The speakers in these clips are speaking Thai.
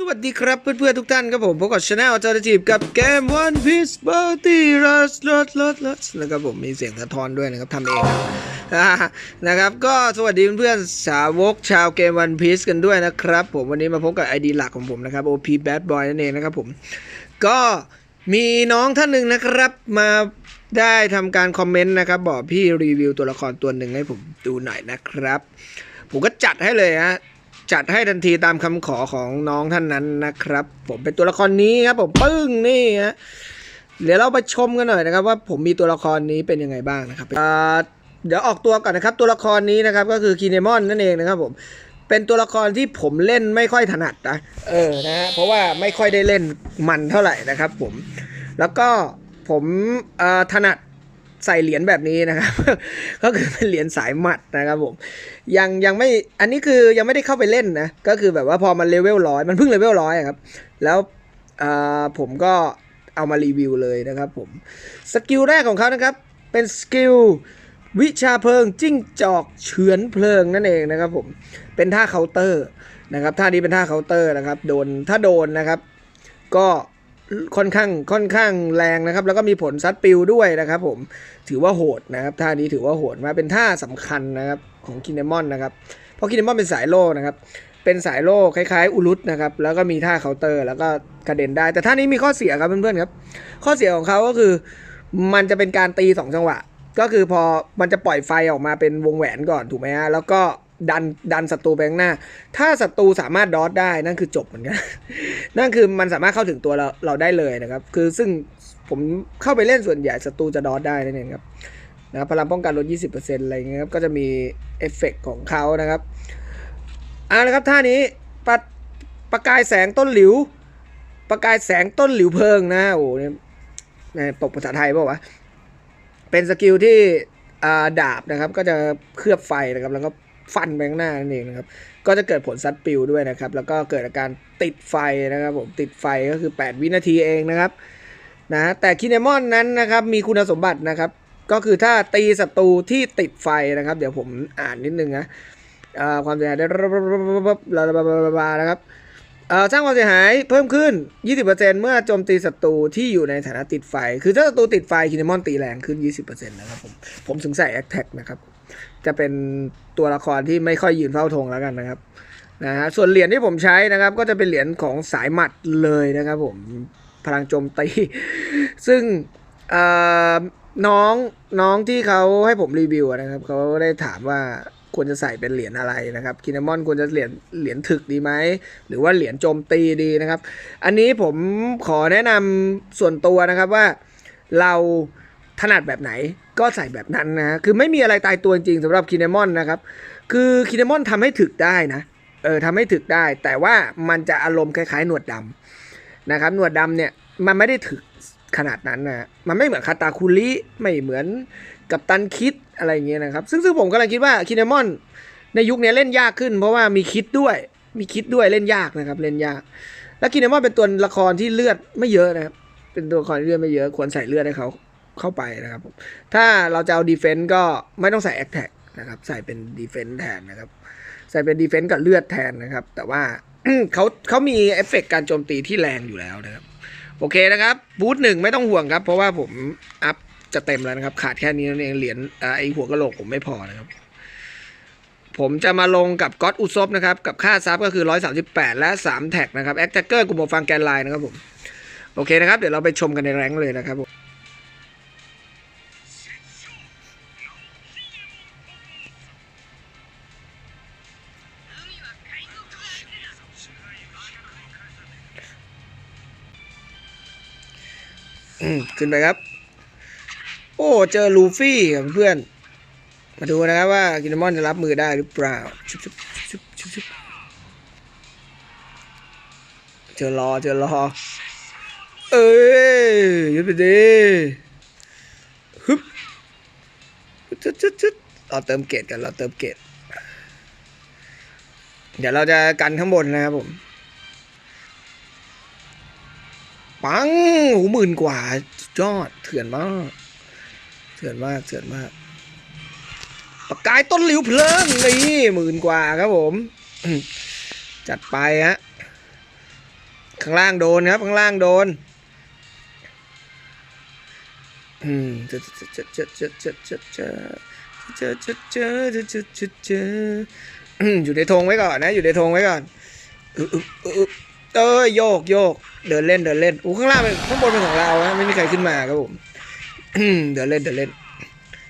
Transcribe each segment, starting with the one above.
สวัสดีครับเพื่อนๆทุกท่านครับผมพบกับช anel จอร์จีบกับเกม One Piece Party Rush Rush Rush Rush นะครับผมมีเสียงสะท้อนด้วยนะครับทำเองนะครับก็สวัสดีเพื่อนๆสาวกชาวเกม One Piece กันด้วยนะครับผมวันนี้มาพบกับ ID หลักของผมนะครับ OP Bad Boy นั่นเองนะครับผมก็มีน้องท่านหนึ่งนะครับมาได้ทำการคอมเมนต์นะครับบอกพี่รีวิวตัวละครตัวหนึ่งให้ผมดูหน่อยนะครับ ผมก็จัดให้เลยฮะ จัดให้ทันทีตามคำขอของน้องท่านนั้นนะครับ ผมเป็นตัวละครนี้ครับผมปึ้งนี่ฮะเดี๋ยวเราไปชมกันหน่อยนะครับ ว่าผมมีตัวละครนี้เป็นยังไงบ้างนะครับเดี๋ยวออกตัวก่อนนะครับ ตัวละครนี้นะครับก็คือคีเนมอนนั่นเองนะครับผมเป็นตัวละครที่ผมเล่นไม่ค่อยถนัดนะเออนะฮะเพราะว่าไม่ค่อยได้เล่นมันเท่าไหร่นะครับ ผม แล้วก็ผมถนัด ใส่เหรียญแบบนี้นะครับ ก็คือเป็นเหรียญสายหมัดนะครับผมยังยังไม่อันนี้คือยังไม่ได้เข้าไปเล่นนะ ก็คือแบบว่าพอมันเลเวลร้อยมันเพิ่งเลเวลร้อยครับ แล้วผมก็เอามารีวิวเลยนะครับผมสกิลแรกของเขานะครับ เป็นสกิลวิชาเพลิงจิ้งจอกเฉือนเพลิงนั่นเองนะครับผมเป็นท่าเคาน์เตอร์นะครับท่านี้เป็นท่าเคาน์เตอร์นะครับโดนถ้าโดนนะครับ ก็ ค่อนข้างค่อนข้างแรงนะครับ แล้วก็มีผลซัดปิวด้วยนะครับ ผมถือว่าโหดนะครับท่านี้ถือว่าโหดมาเป็นท่าสำคัญนะครับของคินเนมอนนะครับเพราะคินเนมอนเป็นสายโล่นะครับเป็นสายโล่คล้ายๆอุลุตนะครับแล้วก็มีท่าเคาน์เตอร์ แล้วก็กระเด็นได้ แต่ท่านี้มีข้อเสียครับเพื่อนๆครับข้อเสียของเขาก็คือมันจะเป็นการตีสองจังหวะ ก็คือพอมันจะปล่อยไฟออกมาเป็นวงแหวนก่อนถูกไหมฮะแล้วก็ ดันดันศัตรูไปข้างหน้า ถ้าศัตรูสามารถดอทได้นั่นคือจบเหมือนกัน นั่นคือมันสามารถเข้าถึงตัวเราเราได้เลยนะครับ คือซึ่งผมเข้าไปเล่นส่วนใหญ่ศัตรูจะดอทได้นั่นเองครับนะครับพลังป้องกันลด 20%อะไรอย่างเงี้ยครับ ก็จะมีเอฟเฟกต์ของเขานะครับเอานะครับท่านี้ปะประกายแสงต้นหลิว ประกายแสงต้นหลิวเพลิงนะโอ้โหเนี่ยแหม่ตกภาษาไทยเปล่าวะเป็นสกิลที่อาดาบนะครับ ก็จะเคลือบไฟนะครับ แล้วก็ ฟันไปข้างหน้านั่นเองนะครับก็จะเกิดผลซัดปิวด้วยนะครับ แล้วก็เกิดอาการติดไฟนะครับผมติดไฟก็คือ 8 วินาทีเองนะครับนะแต่คินเนมอนนั้นนะครับมีคุณสมบัตินะครับ ก็คือถ้าตีศัตรูที่ติดไฟนะครับ เดี๋ยวผมอ่านนิดนึงนะความเสียหายได้นะครับสร้างความเสียหายเพิ่มขึ้น 20%เมื่อโจมตีศัตรูที่อยู่ในฐานะติดไฟ คือถ้าศัตรูติดไฟคินมอนตีแรงขึ้น 20%นะครับผม ผมถึงใส่แอคแท็กนะครับ จะเป็นตัวละครที่ไม่ค่อยยืนเฝ้าธงแล้วกันนะครับนะฮะส่วนเหรียญที่ผมใช้นะครับ ก็จะเป็นเหรียญของสายหมัดเลยนะครับผมพลังโจมตี ซึ่งน้องน้องที่เขาให้ผมรีวิวนะครับเขาได้ถามว่าควรจะใส่เป็นเหรียญอะไรนะครับคินามอนควรจะเหรียญเหรียญถึกดีไหมหรือว่าเหรียญโจมตีดีนะครับ อันนี้ผมขอแนะนำส่วนตัวนะครับว่าเรา ถนัดแบบไหนก็ใส่แบบนั้นนะ คือไม่มีอะไรตายตัวจริงๆสำหรับคินามอนนะครับ คือคินามอนทำให้ถึกได้นะ เออทำให้ถึกได้ แต่ว่ามันจะอารมณ์คล้ายๆ หนวดดำนะครับ หนวดดำเนี่ยมันไม่ได้ถึกขนาดนั้นนะ มันไม่เหมือนคาตาคุริไม่เหมือนกับตันคิดอะไรเงี้ยนะครับ ซึ่งซึ่งผมกำลังคิดว่าคินามอนในยุคนี้เล่นยากขึ้น เพราะว่ามีคิดด้วย มีคิดด้วยเล่นยากนะครับเล่นยาก แล้วคินามอนเป็นตัวละครที่เลือดไม่เยอะนะครับ เป็นตัวละครที่เลือดไม่เยอะควรใส่เลือดให้เขา เข้าไปนะครับ ถ้าเราจะเอาดีเฟนต์ก็ไม่ต้องใส่แอคแท็กนะครับ ใส่เป็นดีเฟนต์แทนนะครับ ใส่เป็นดีเฟนต์กับเลือดแทนนะครับ แต่ว่าเขาเขามีเอฟเฟกต์การโจมตีที่แรงอยู่แล้วนะครับ โอเคนะครับ บูธหนึ่งไม่ต้องห่วงครับ เพราะว่าผมอัพจะเต็มแล้วนะครับ ขาดแค่นี้นั่นเอง เหรียญไอหัวกะโหลกผมไม่พอนะครับผมจะมาลงกับก็อตอุซบนะครับ กับค่าซับก็คือ 138 และ 3 แท็กนะครับแอคแท็กเกอร์กลุ่มฟังแกนไลน์นะครับผม โอเคนะครับ เดี๋ยวเราไปชมกันในแรงค์เลยนะครับผม อืมขึ้นไปครับ โอ้เจอลูฟี่กับเพื่อน มาดูนะครับว่ากินมอนจะรับมือได้หรือเปล่าชุบชุบชุบชุบชุบเจอรอเจอรอ เอ้ยยึดไปดิฮึบชุดชุดชุดเราเติมเกตกันเราเติมเกตเดี๋ยวเราจะกันข้างบนนะครับผม ปังหูหมื่นกว่ายอดเถื่อนมาก เถื่อนมากเถื่อนมากปากกายต้นหลิวเพลิงนี่หมื่นกว่าครับผม จัดไปฮะข้างล่างโดนครับ ข้างล่างโดนอืมเจอเจอเจอเจอเจอเจอเจอเจอเจอเจอเจอเจอเจอเจออืมอยู่ในธงไว้ก่อนนะ อยู่ในธงไว้ก่อนอึ๊บอึ๊บอึ๊บเอ้ยโยกโยก เดินเล่นเดินเล่นอู้ข้างล่างเป็นข้างบนเป็นของเรานะไม่มีใครขึ้นมาครับผมเดินเล่นเดินเล่น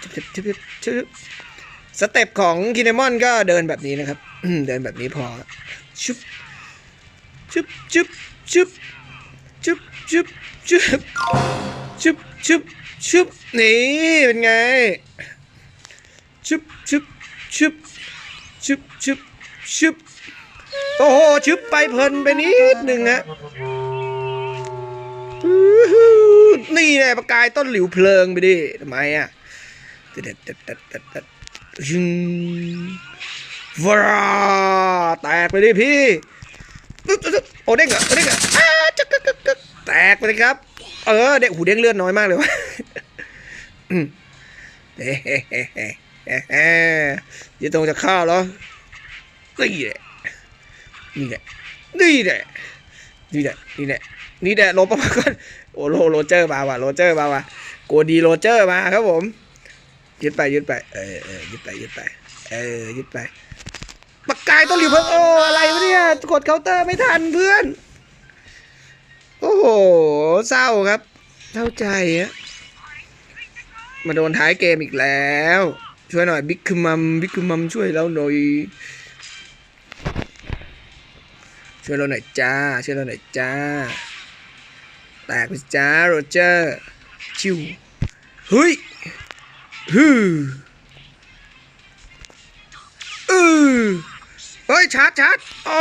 ชึบชึบชึบชึบสเต็ปของคินเนมอนก็เดินแบบนี้นะครับเดินแบบนี้พอชุบชุบชุบชุบชุบชุบชุบชุบชุบชุบนี่เป็นไงชุบชุบชุบชุบชุบชุบโอ้โหชุบไปเพลินไปนิดหนึ่งฮะ นี่แหละประกายต้นหลิวเพลิงไปดิทำไมอะเด็ดเด็ดเด็ดเด็ดเด็ดยิงวราแตกไปดิพี่โอ้เด้งเหรอโอเด้งออ้าจักกึกกึกกึกแตกไปเลยครับ เออเด็กหูเด้งเลือดน้อยมากเลยวะเฮ้เฮ้เฮ้เฮ้ยังตรงจะเข้าเหรอนี่แหละนี่แหละนี่แหละ นี่แหละนี่แหละนี่แหละลบออกมาก่อนโอ้โหโรเจอร์มาว่ะโรเจอร์มาว่ะโกดีโรเจอร์มาครับผมยึดไปยึดไปเออเออยึดไปยึดไปเออยึดไปปากกายต้องรีเพิ่งโอ้อะไรวะเนี่ยกดเคาน์เตอร์ไม่ทันเพื่อนโอ้โหเศร้าครับเศร้าใจอะมาโดนท้ายเกมอีกแล้ว ช่วยหน่อยบิ๊กคือมัมบิ๊กคือมัมช่วยเราหน่อย ช่วยเราหน่อยจ้า ช่วยเราหน่อยจ้า แตกไปจ้าโรเจอร์ชิวเฮ้ยฮืออือเฮ้ยชาร์จชาร์จโอ้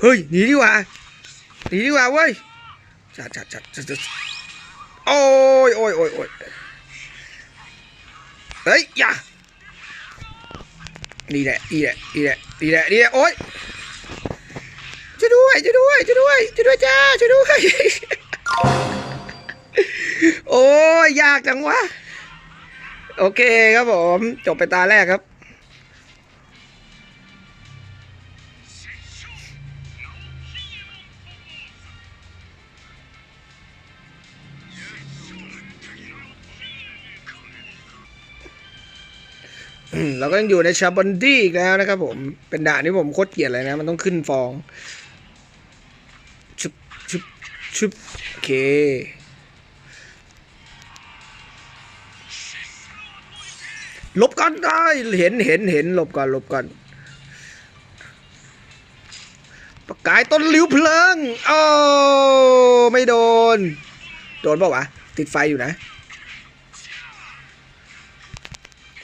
เฮ้ยหนีดีกว่าหนีดีกว่าเว้ยชาร์จชาร์จชาร์จชาร์จชาร์จโอ้ยโอ้ยโอ้ยโอ้ยเฮ้ยอย่า นี่แหละนี่แหละนี่แหละนี่แหละนี่แหละโอ๊ยช่วยด้วยช่วยด้วยช่วยด้วยช่วยด้วยจ้าช่วยด้วยโอ้ยยากจังวะโอเคครับผม จบไปตาแรกครับ เราก็ยังอยู่ในชาบันดี้อีกแล้วนะครับผม เป็นด่านที่ผมโคตรเกลียดเลยนะ มันต้องขึ้นฟองชุบชุบชุบโอเคหลบก่อนได้เห็นเห็นเห็นหลบก่อนหลบก่อนประกายต้นลิวเพลิงโอ้ไม่โดน โดนเปล่าวะ ติดไฟอยู่นะ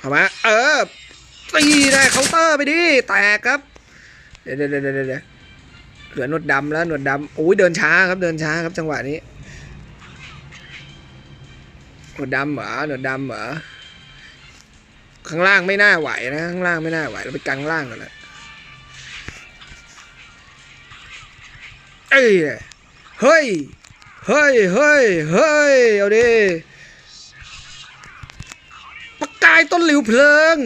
เอามา เออ ตีได้เคาน์เตอร์ไปดิ แตกครับ เดี๋ยวเดี๋ยวเดี๋ยวเดี๋ยวเดเหลือหนวดดำแล้วหนวดดำโอ้ยเดินช้าครับเดินช้าครับจังหวะนี้หนวดดำเหรอหนวดดำเหรอข้างล่างไม่น่าไหวนะข้างล่างไม่น่าไหวเราไปกันข้างล่างก่อนนะเอ้ยเฮ้ยเฮ้ยเฮ้ยเฮ้ยเอาดิ ต้นหลิวเพลิง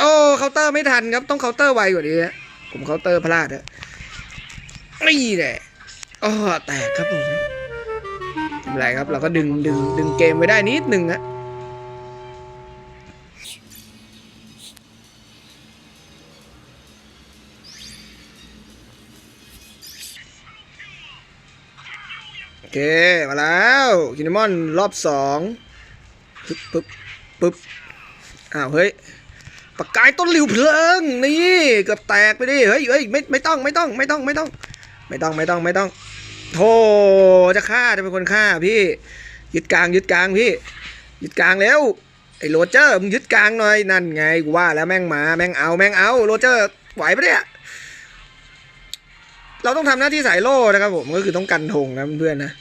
โอ้เคาน์เตอร์ไม่ทันครับ ต้องเคาน์เตอร์ไวกว่านี้ฮะผมเคาน์เตอร์พลาดฮะนี่แหละอ๋อแตกครับผมไม่เป็นไรครับ เราก็ดึงดึงดึงเกมไว้ได้นิดนึงฮะโอเค มาแล้วคินมอนรอบสองปึ๊บปึ๊บปึ๊บ อ้าวเฮ้ยปากกายต้นหลิวเพลิงนี่เกือบแตกไปดิเฮ้ยเฮ้ยไม่ไม่ต้องไม่ต้องไม่ต้องไม่ต้อง ไม่ต้องไม่ต้องไม่ต้องโธ่จะฆ่าจะเป็นคนฆ่าพี่ยึดกลางยึดกลางพี่ยึดกลางแล้วไอ้โรเจอร์มึงยึดกลางหน่อยนั่นไงกูว่าแล้วแม่งมาแม่งเอาแม่งเอาโรเจอร์ไหวปะเนี่ยเราต้องทำหน้าที่สายโล่นะครับผมก็คือต้องกันธงนะเพื่อนนะ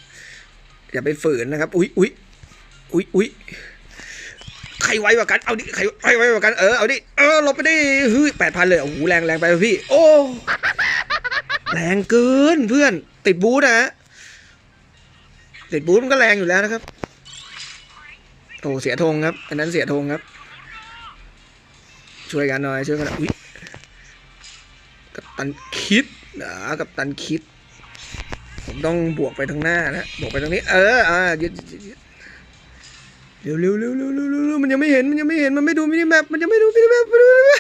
อย่าไปฝืนนะครับ อุ๊ยอุ๊ยอุ๊ยอุ๊ย ใครไวกว่ากัน เอาดิใครใครไวกว่ากันเออเอาดิเออลบไปดิเฮ้ยแปดพันเลยโอ้โหแรงแรงไปพี่ โอ้แรงเกินเพื่อนติดบูทนะฮะติดบูทมันก็แรงอยู่แล้วนะครับโอ้เสียธงครับ อันนั้นเสียธงครับ ช่วยกันหน่อยช่วยกันน่อยอุ๊ยกับตันคิดนะกับตันคิด ผมต้องบวกไปทางหน้านะบวกไปทางนี้ เอออ่ายึดยึดยึดยึด เร็วเร็วเร็วเร็วเร็วเร็วมันยังไม่เห็นมันยังไม่เห็นมันไม่ดูมินิแมปมันยังไม่ดูมินิแมปมันดูแมป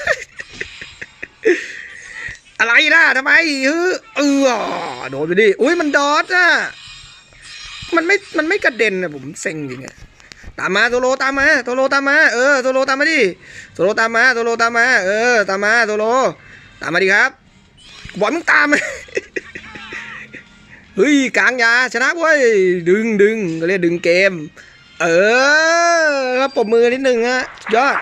อะไรล่ะทำไมเออเออโดนไปดิอุ้ยมันดอทอะมันไม่มันไม่กระเด็นนะผมเซ็งจริงอะตามมาโซโลตามมาโซโลตามมาเออโซโลตามมาดิโซโลตามมาโซโลตามมาเออตามมาโซโลตามมาดิครับบอลมึงตามเฮ้ยกลางยาชนะเว้ยดึงดึงก็เรียกดึงเกม เออครับปมมือนิดนึงฮะยอด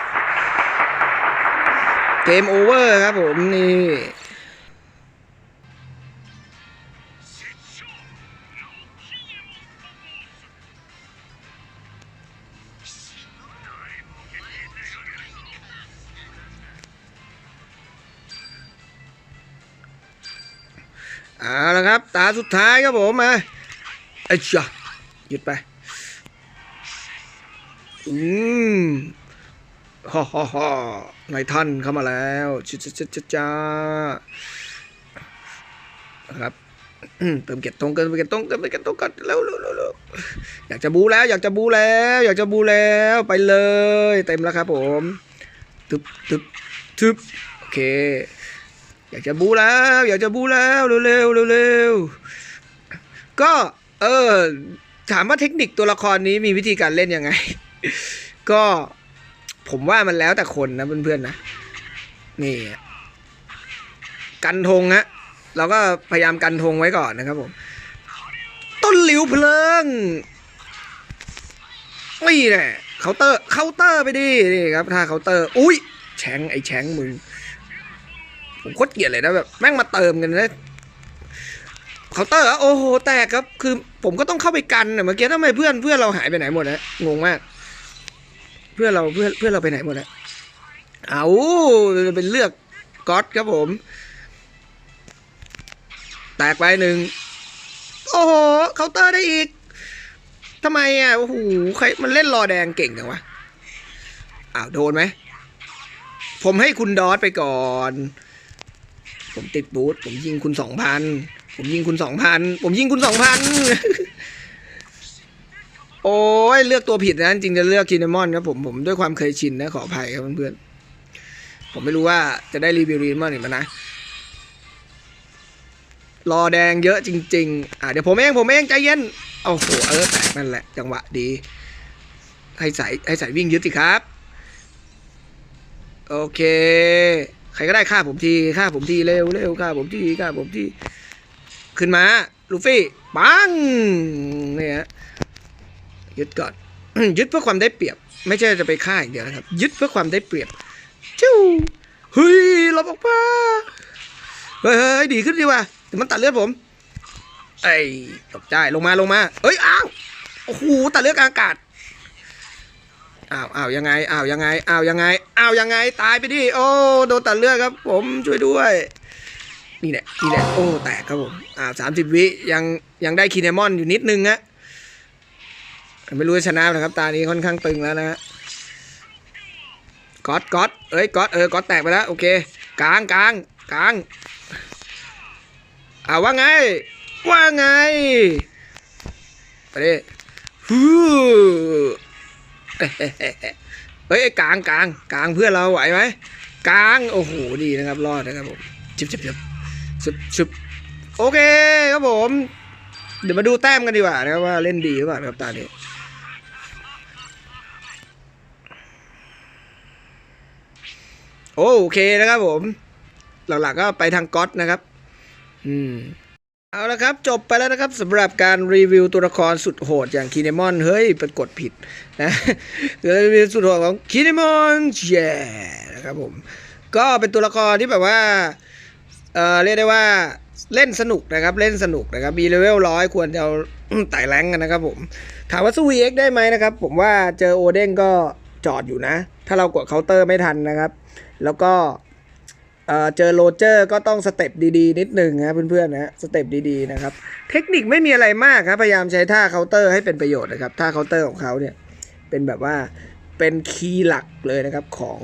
เกมโอเวอร์ครับผมนี่เอาละครับ ตาสุดท้ายครับผมมาไอ้จ้ะหยุดไป อืมฮ่าฮ่าฮ่านายท่านเข้ามาแล้วจ้าจ้าจ้าจ้าครับเติมเก็บตรงเกินเก็บตรงเกินเก็บตรงกันเร็วเร็วเร็วอยากจะบูแล้ว อยากจะบูแล้ว อยากจะบูแล้วไปเลย เต็มแล้วครับผมทึบทึบทึบโอเค อยากจะบูแล้ว อยากจะบูแล้วเร็วเร็วเร็วก็เออถามว่าเทคนิคตัวละครนี้มีวิธีการเล่นยังไง ก็ผมว่ามันแล้วแต่คนนะเพื่อนๆนะ นี่ กันธงฮะเราก็พยายามกันธงไว้ก่อนนะครับผม ต้นหลิวเพลิงนี่แหละเคาน์เตอร์เคาน์เตอร์ไปดินี่ครับถ้าเคาน์เตอร์ อุ้ยแชงไอ้แชงมึงผมโคตรเกลียดเลยนะแบบแม่งมาเติมกันนะเคาน์เตอร์โอ้โหแตกครับ คือผมก็ต้องเข้าไปกันน่ะเมื่อกี้ทำไมเพื่อนเพื่อนเราหายไปไหนหมดนะงงมาก พื่อนเราเพื่อนเพื่อนเราไปไหนหมดนะเอาเป็นเลือกก๊อตครับผม แตกไปหนึ่งโอ้โหเคาน์เตอร์ได้อีกทำไมอะโอ้โหใครมันเล่นรอแดงเก่งจังวะอ้าวโดนไหม ผมให้คุณดอสไปก่อน ผมติดบูธผมยิงคุณสองพันผมยิงคุณสองพันผมยิงคุณสองพัน โอ้ยเลือกตัวผิดนะจริงจะเลือกคินามอนครับผมผมด้วยความเคยชินนะขออภัยครับเพื่อนๆผมไม่รู้ว่าจะได้รีวิวรีมอนหรือมันนะรอแดงเยอะจริง ๆ อะเดี๋ยวผมเองผมเองใจเย็นโอ้โหเออแตกนั่นแหละ จังหวะดี ให้ใส่ให้ใส่วิ่งยึดสิครับ โอเค ใครก็ได้ฆ่าผมทีฆ่าผมทีเร็วเร็วฆ่าผมทีฆ่าผมทีขึ้นมาลูฟี่ปังเนี่ย ยึดก่อน ยึดเพื่อความได้เปรียบ ไม่ใช่จะไปฆ่าอย่างเดียวนะครับ ยึดเพื่อความได้เปรียบจิ้วเฮ้ยหลบออกมาเฮ้ยดีขึ้นดีว่ะแต่มันตัดเลือดผมไอ้ตกใจลงมาลงมาเอ้ยอ้าวโอ้โหตัดเลือดอากาศอ้าวอ้าวยังไงอ้าวยังไงอ้าวยังไงอ้าวยังไงตายไปดิโอ้โดนตัดเลือดครับ ผมช่วยด้วยนี่แหละนี่แหละโอ้แตกครับผมอ่าวสามสิบวิยังยังได้คีเนมอนอยู่นิดนึงฮะ ไม่รู้จะชนะนะครับ ตานี้ค่อนข้างตึงแล้วนะฮะก๊อตก๊อตเอ้ยก๊อตเออก๊อตแตกไปแล้ว โอเคกลางกลางกลางอ่าว่าไง ว่าไงไปดิฮู้เฮ้ยกลางกลางกลางเพื่อนเราไหวไหมกลางโอ้โหดีนะครับรอดนะครับผมชิบชิบชิบชิบชิบโอเคครับผม เดี๋ยวมาดูแต้มกันดีกว่านะครับว่าเล่นดีหรือเปล่าครับตาเนี้ โอเคนะครับผม หลักๆก็ไปทางก๊อตนะครับ อืมเอาละครับ จบไปแล้วนะครับสำหรับการรีวิวตัวละครสุดโหดอย่างคีเนมอน เฮ้ยป็นกดผิดนะรีวิวสุดโหดของคีเนมอนแย่นะครับผม ก็เป็นตัวละครที่แบบว่าเอ่อเรียกได้ว่าเล่นสนุกนะครับ เล่นสนุกนะครับ มีเลเวลร้อยควรจะเอาไต่แรงกันนะครับผม ถามว่าสู้ VX ได้ไหมนะครับ ผมว่าเจอโอเด้งก็จอดอยู่นะ ถ้าเรากดเคาน์เตอร์ไม่ทันนะครับ แล้วก็เจอโรเจอร์ก็ต้องสเต็ปดีๆ นิดหนึ่งนะเพื่อนๆนะสเต็ปดีๆนะครับ เทคนิคไม่มีอะไรมากครับ พยายามใช้ท่าเคาน์เตอร์ให้เป็นประโยชน์นะครับ ท่าเคาน์เตอร์ของเขาเนี่ยเป็นแบบว่าเป็นคีย์หลักเลยนะครับของ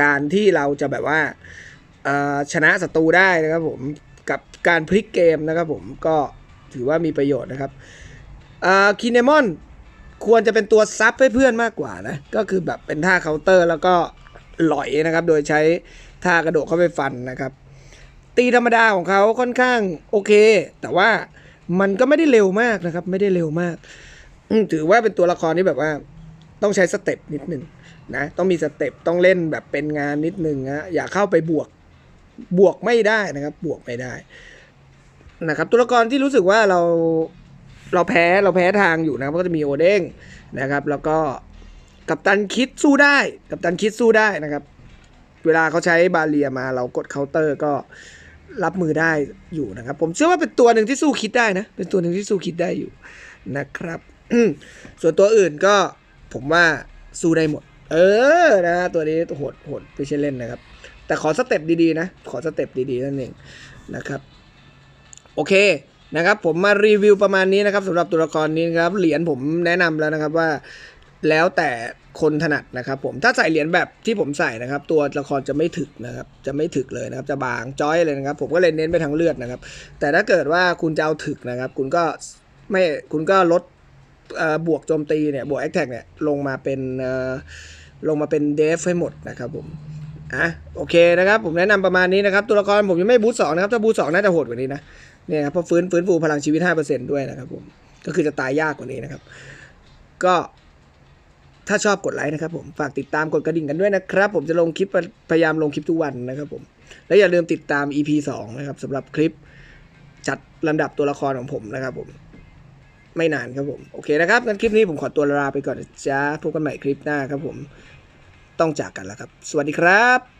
การที่เราจะแบบว่าชนะศัตรูได้นะครับผมกับการพลิกเกมนะครับผมก็ถือว่ามีประโยชน์นะครับคินเนมอนควรจะเป็นตัวซับให้เพื่อนมากกว่านะก็คือแบบเป็นท่าเคาน์เตอร์แล้วก็ หลอยนะครับ โดยใช้ท่ากระโดดเข้าไปฟันนะครับ ตีธรรมดาของเขาค่อนข้างโอเค แต่ว่ามันก็ไม่ได้เร็วมากนะครับ ไม่ได้เร็วมากถือว่าเป็นตัวละครที่แบบว่า ต้องใช้สเต็ปนิดนึงนะต้องมีสเต็ปต้องเล่นแบบเป็นงานนิดนึงนะอย่าเข้าไปบวกบวกไม่ได้นะครับ บวกไม่ได้นะครับ ตัวละครที่รู้สึกว่าเราเราแพ้เราแพ้ทางอยู่นะครับก็จะมีโอเด้งนะครับ แล้วก็ กัปตันคิดสู้ได้ กัปตันคิดสู้ได้นะครับ เวลาเขาใช้บาเรียมาเรากดเคาน์เตอร์ก็รับมือได้อยู่นะครับ ผมเชื่อว่าเป็นตัวหนึ่งที่สู้คิดได้นะ เป็นตัวหนึ่งที่สู้คิดได้อยู่นะครับ ส่วนตัวอื่นก็ผมว่าสู้ได้หมด เออนะตัวนี้โหดโหดไม่ใช่เล่นนะครับ แต่ขอสเต็ปดีๆนะ ขอสเต็ปดีๆนั่นเองนะครับ โอเคนะครับ ผมมารีวิวประมาณนี้นะครับสำหรับตัวละครนี้นะครับ เหรียญผมแนะนำแล้วนะครับว่า แล้วแต่คนถนัดนะครับผมถ้าใส่เหรียญแบบที่ผมใส่นะครับ ตัวละครจะไม่ถึกนะครับ จะไม่ถึกเลยนะครับ จะบางจ้อยเลยนะครับ ผมก็เลยเน้นไปทางเลือดนะครับ แต่ถ้าเกิดว่าคุณจะเอาถึกนะครับ คุณก็ไม่คุณก็ลดบวกโจมตีเนี่ยบวกแอคแท็กเนี่ยลงมาเป็นลงมาเป็นเดฟให้หมดนะครับผมอะโอเคนะครับ ผมแนะนำประมาณนี้นะครับ ตัวละครผมยังไม่บูทสองนะครับถ้าบูทสองน่าจะโหดกว่านี้นะเนี่ยครับเพราะฟื้นฟื้นฟูพลังชีวิต5%ด้วยนะครับผมก็คือจะตายยากกว่านี้นะครับ ก็ ถ้าชอบกดไลค์นะครับผม ฝากติดตามกดกระดิ่งกันด้วยนะครับ ผมจะลงคลิปพยายามลงคลิปทุกวันนะครับผม และอย่าลืมติดตาม EP 2 นะครับสำหรับคลิปจัดลำดับตัวละครของผมนะครับผม ไม่นานครับผม โอเคนะครับงั้นคลิปนี้ผมขอตัวลาไปก่อนจ้าพบกันใหม่คลิปหน้าครับผม ต้องจากกันแล้วครับ สวัสดีครับ